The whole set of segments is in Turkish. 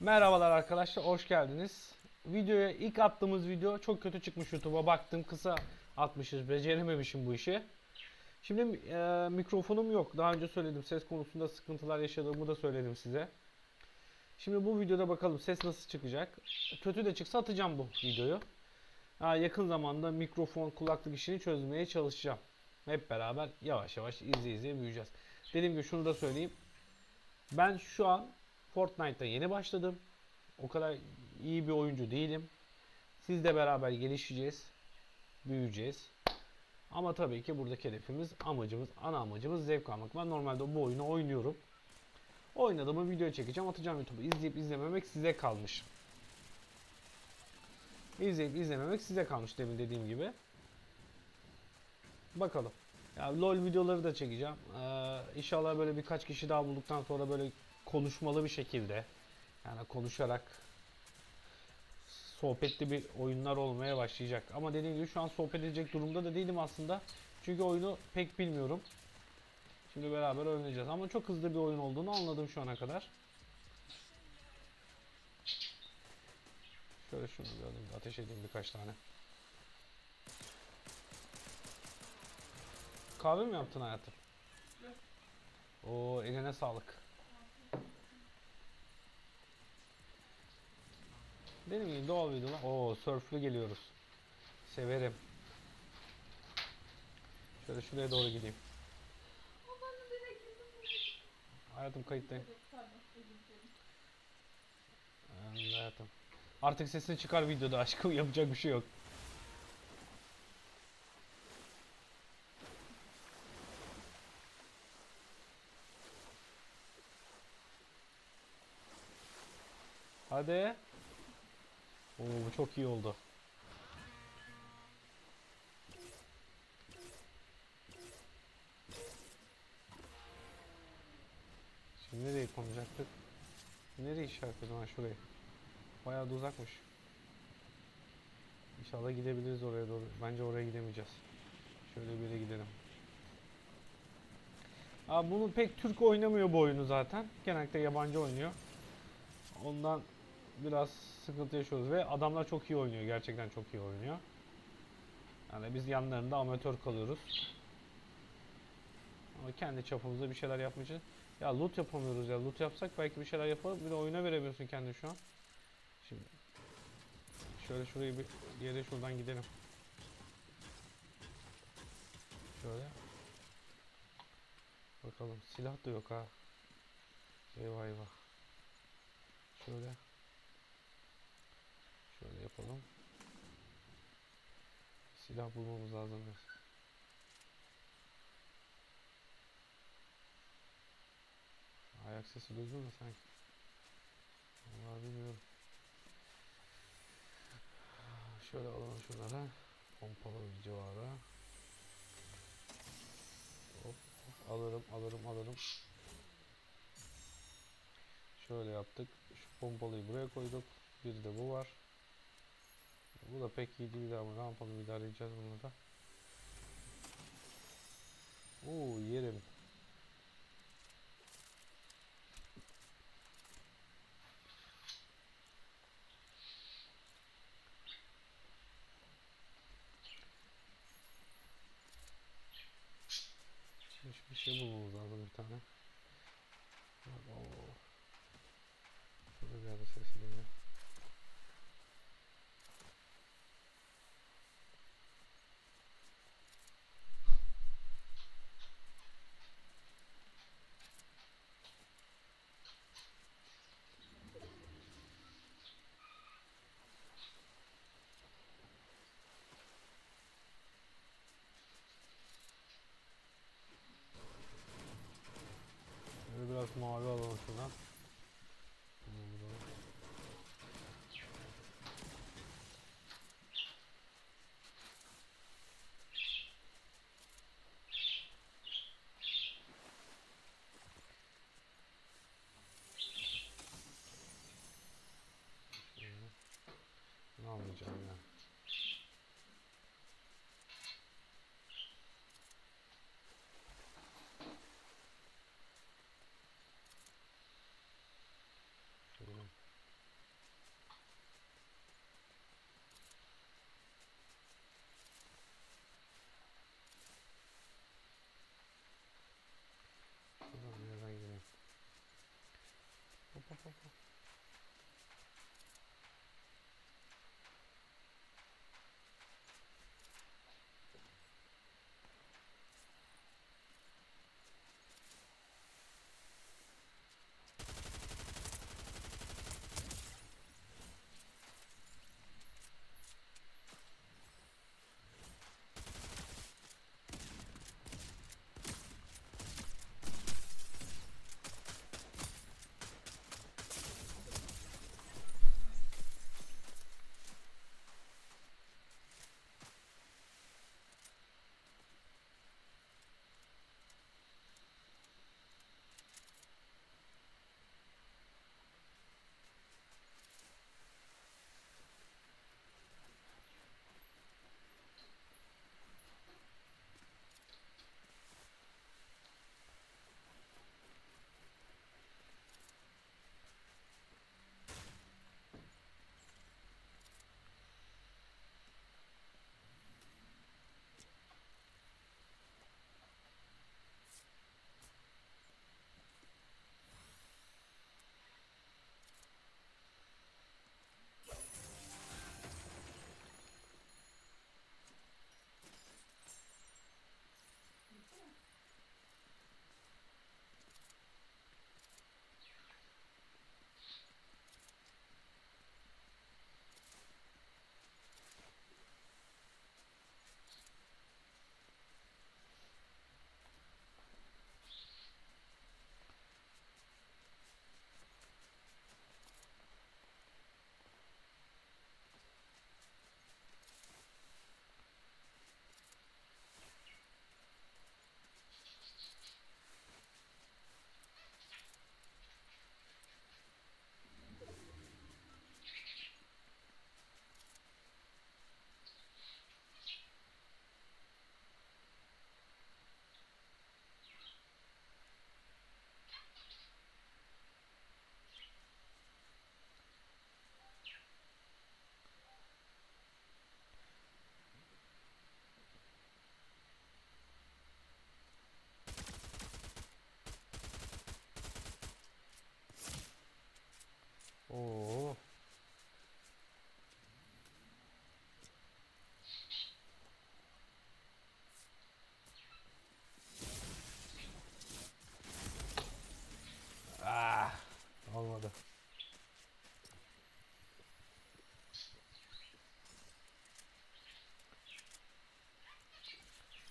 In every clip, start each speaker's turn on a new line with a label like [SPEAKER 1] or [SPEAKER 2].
[SPEAKER 1] Merhabalar arkadaşlar, hoş geldiniz. Videoya ilk attığımız video çok kötü çıkmış YouTube'a baktım kısa atmışız, becerememişim bu işi. Şimdi e, mikrofonum yok. Daha önce söyledim ses konusunda sıkıntılar yaşadığımı da söyledim size. Şimdi bu videoda bakalım ses nasıl çıkacak. Kötü de çıksa atacağım bu videoyu. Ha, yakın zamanda mikrofon kulaklık işini çözmeye çalışacağım. Hep beraber yavaş yavaş izleye izleye büyüyeceğiz. Dediğim gibi şunu da söyleyeyim. Ben şu an Fortnite'ta yeni başladım. O kadar iyi bir oyuncu değilim. Sizle beraber gelişeceğiz. Büyüyeceğiz. Ama tabii ki buradaki hedefimiz, amacımız, ana amacımız zevk almak. Ben normalde bu oyunu oynuyorum. Oynadığımı video çekeceğim, atacağım YouTube'a. İzleyip izlememek size kalmış. İzleyip izlememek size kalmış demin dediğim gibi. Bakalım. Ya LoL videoları da çekeceğim. Ee, inşallah böyle birkaç kişi daha bulduktan sonra böyle konuşmalı bir şekilde yani konuşarak sohbetli bir oyunlar olmaya başlayacak. Ama dediğim gibi şu an sohbet edecek durumda da değilim aslında. Çünkü oyunu pek bilmiyorum. Şimdi beraber oynayacağız. Ama çok hızlı bir oyun olduğunu anladım şu ana kadar. Şöyle şunu bir alayım ateş edeyim birkaç tane. Kahve mi yaptın hayatım? Oo eline sağlık. Benim gibi doğal videolar. Oo sörflü geliyoruz. Severim. Şöyle şuraya doğru gideyim. Hayatım kayıttayım. Hayatım. Artık sesini çıkar videoda aşkım yapacak bir şey yok. Hadi. Oo bu çok iyi oldu. Şimdi nereye konacaktık? Nereye işaretledim ha şurayı? Bayağı da uzakmış. İnşallah gidebiliriz oraya doğru. Bence oraya gidemeyeceğiz. Şöyle bir yere gidelim. Abi bunu pek Türk oynamıyor bu oyunu zaten. Genellikle yabancı oynuyor. Ondan biraz sıkıntı yaşıyoruz ve adamlar çok iyi oynuyor. Gerçekten çok iyi oynuyor. Yani biz yanlarında amatör kalıyoruz. Ama kendi çapımızda bir şeyler yapmayacağız. Ya loot yapamıyoruz ya. Loot yapsak belki bir şeyler yapalım. Bir de oyuna veremiyorsun kendini şu an. Şimdi şöyle şurayı bir yere şuradan gidelim. Şöyle. Bakalım silah da yok ha. Eyvah eyvah. Şöyle. Yapalım. Silah bulmamız lazım. Ayak sesi duydun mu sanki? Vallahi bilmiyorum. Şöyle alalım şunları. Pompalı bir civarı. Hop, hop, alırım, alırım, alırım. Şöyle yaptık. Şu pompalıyı buraya koyduk. Bir de bu var. Bu da pek iyi değil ama ne yapalım idare edeceğiz bunu da. Oo yerim. Hiçbir şey bulmamız lazım bir tane. Oo. almayacağım ya. Şuradan. Şuradan nereden gidelim?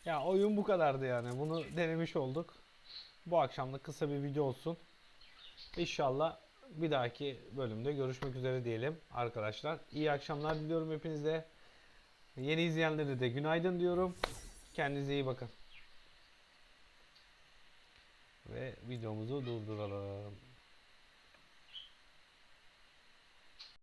[SPEAKER 1] Ya oyun bu kadardı yani. Bunu denemiş olduk. Bu akşam da kısa bir video olsun. İnşallah bir dahaki bölümde görüşmek üzere diyelim arkadaşlar. İyi akşamlar diliyorum hepinize. Yeni izleyenlere de günaydın diyorum. Kendinize iyi bakın. Ve videomuzu durduralım.